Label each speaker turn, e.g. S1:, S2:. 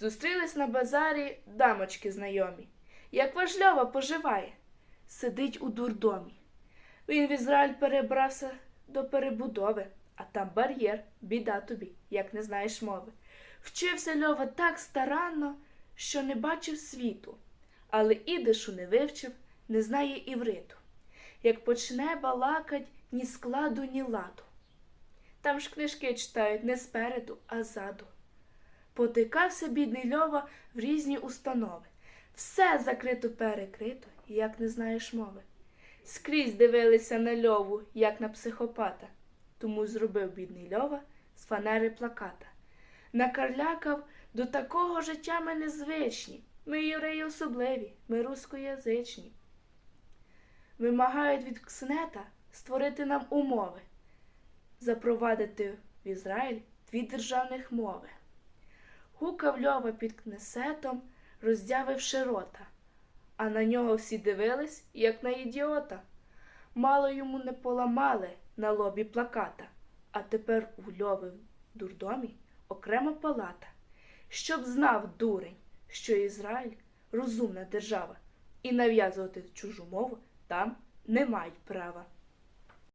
S1: Зустрілись на базарі дамочки знайомі. Як ваш Льова поживає, сидить у дурдомі. Він в Ізраїль перебрався до перебудови, а там бар'єр, біда тобі, як не знаєш мови. Вчився Льова так старанно, що не бачив світу, але ідишу не вивчив, не знає івриту. Як почне балакать ні складу, ні ладу. Там ж книжки читають не спереду, а ззаду. Потикався бідний Льова в різні установи. Все закрито перекрито, як не знаєш мови. Скрізь дивилися на Льову, як на психопата. Тому зробив бідний Льова з фанери плаката. Накарлякав до такого життя ми незвичні. Ми євреї особливі, ми рускоязичні. Вимагають від Ксенета створити нам умови, запровадити в Ізраїль дві державних мови. Гукав Льова під кнесетом, роздявивши рота, а на нього всі дивились, як на ідіота. Мало йому не поламали на лобі плаката, а тепер у Льови в дурдомі окрема палата, щоб знав дурень, що Ізраїль розумна держава, і нав'язувати чужу мову там не мають права.